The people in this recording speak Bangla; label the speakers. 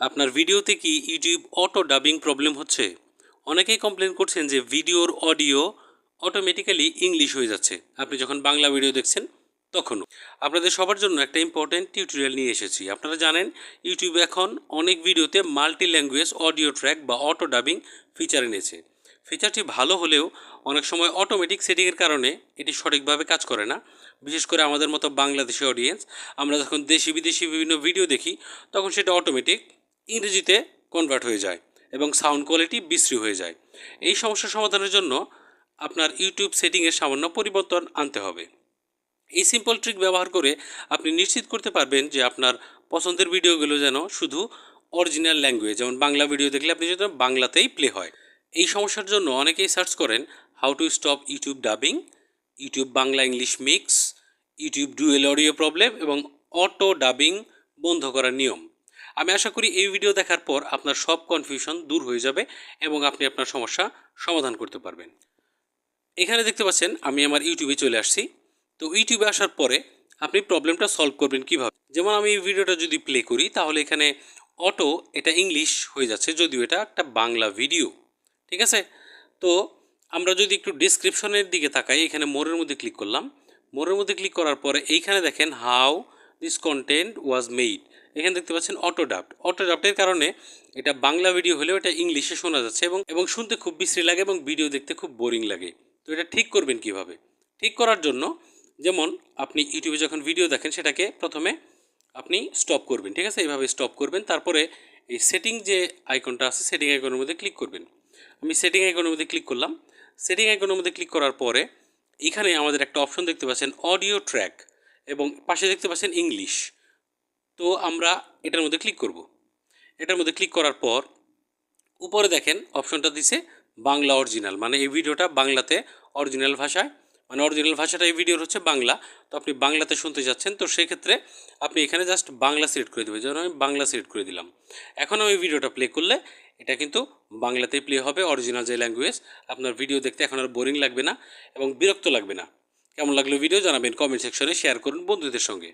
Speaker 1: আপনার ভিডিওতে কি ইউটিউব অটো ডাবিং প্রবলেম হচ্ছে? অনেকেই কমপ্লেন করছেন যে ভিডিওর অডিও অটোমেটিক্যালি ইংলিশ হয়ে যাচ্ছে। আপনি যখন বাংলা ভিডিও দেখছেন, তখনও। আপনাদের সবার জন্য একটা ইম্পর্ট্যান্ট টিউটোরিয়াল নিয়ে এসেছি। আপনারা জানেন, ইউটিউবে এখন অনেক ভিডিওতে মাল্টি ল্যাঙ্গুয়েজ অডিও ট্র্যাক বা অটো ডাবিং ফিচার এনেছে। ফিচারটি ভালো হলেও অনেক সময় অটোমেটিক সেটিংয়ের কারণে এটি সঠিকভাবে কাজ করে না। বিশেষ করে আমাদের মতো বাংলাদেশি অডিয়েন্স আমরা যখন দেশি বিদেশি বিভিন্ন ভিডিও দেখি, তখন সেটা অটোমেটিক ইংরেজিতে কনভার্ট হয়ে যায় এবং সাউন্ড কোয়ালিটি বিশ্রী হয়ে যায়। এই সমস্যা সমাধানের জন্য আপনার ইউটিউব সেটিংয়ের সামান্য পরিবর্তন আনতে হবে। এই সিম্পল ট্রিক ব্যবহার করে আপনি নিশ্চিত করতে পারবেন যে আপনার পছন্দের ভিডিওগুলো যেন শুধু অরিজিনাল ল্যাঙ্গুয়েজ যেমন বাংলা ভিডিও দেখলে আপনি যেন বাংলাতেই প্লে হয়। এই সমস্যার জন্য অনেকেই সার্চ করেন how to stop YouTube dubbing YouTube Bangla English mix YouTube dual audio problem এবং অটো ডাবিং বন্ধ করার নিয়ম। আমি আশা করি এই ভিডিও দেখার পর আপনার সব কনফিউশন দূর হয়ে যাবে এবং আপনি আপনার সমস্যা সমাধান করতে পারবেন। এখানে দেখতে পাচ্ছেন, আমি আমার ইউটিউবে চলে আসছি। তো ইউটিউবে আসার পরে আপনি প্রবলেমটা সলভ করবেন কীভাবে? যেমন আমি এই ভিডিওটা যদি প্লে করি, তাহলে এখানে অটো এটা ইংলিশ হয়ে যাচ্ছে, যদিও এটা একটা বাংলা ভিডিও ঠিক আছে? তো আমরা যদি একটু ডিসক্রিপশনের দিকে তাকাই, এখানে মোরের মধ্যে ক্লিক করলাম। মোরের মধ্যে ক্লিক করার পরে এইখানে দেখেন how this content was made এখানে দেখতে পাচ্ছেন অটো ডাফট অটো ডাফটের কারণে এটা বাংলা ভিডিও হলেও এটা ইংলিশে শোনা যাচ্ছে এবং এবং শুনতে খুব বিশ্রী লাগে এবং ভিডিও দেখতে খুব বোরিং লাগে। তো এটা ঠিক করবেন কীভাবে? ঠিক করার জন্য যেমন আপনি ইউটিউবে যখন ভিডিও দেখেন, সেটাকে প্রথমে আপনি স্টপ করবেন, ঠিক আছে? এইভাবে স্টপ করবেন, তারপরে এই সেটিং যে আইকনটা আছে সেটিং আইকনের মধ্যে ক্লিক করবেন। আমি সেটিং আইকনের মধ্যে ক্লিক করলাম। সেটিং আইকনের মধ্যে ক্লিক করার পরে এখানে আমাদের একটা অপশন দেখতে পাচ্ছেন অডিও ট্র্যাক এবং পাশে দেখতে পাচ্ছেন ইংলিশ তো আমরা এটার মধ্যে ক্লিক করব। এটার মধ্যে ক্লিক করার পর উপরে দেখেন অপশনটা দিছে বাংলা অরিজিনাল মানে এই ভিডিওটা বাংলাতে অরিজিনাল ভাষায় মানে অরিজিনাল ভাষাটা এই ভিডিওর হচ্ছে বাংলা। তো আপনি বাংলাতে শুনতে যাচ্ছেন, তো সেক্ষেত্রে আপনি এখানে জাস্ট বাংলা সিলেক্ট করে দেবেন, যেমন আমি বাংলা সিলেক্ট করে দিলাম। এখন আমি ভিডিওটা প্লে করলে এটা কিন্তু বাংলাতেই প্লে হবে অরিজিনাল যে ল্যাঙ্গুয়েজ আপনার ভিডিও দেখতে এখন আর বোরিং লাগবে না এবং বিরক্ত লাগবে না। কেমন লাগল ভিডিও জানাবেন কমেন্ট সেকশনে শেয়ার করুন বন্ধুদের সঙ্গে।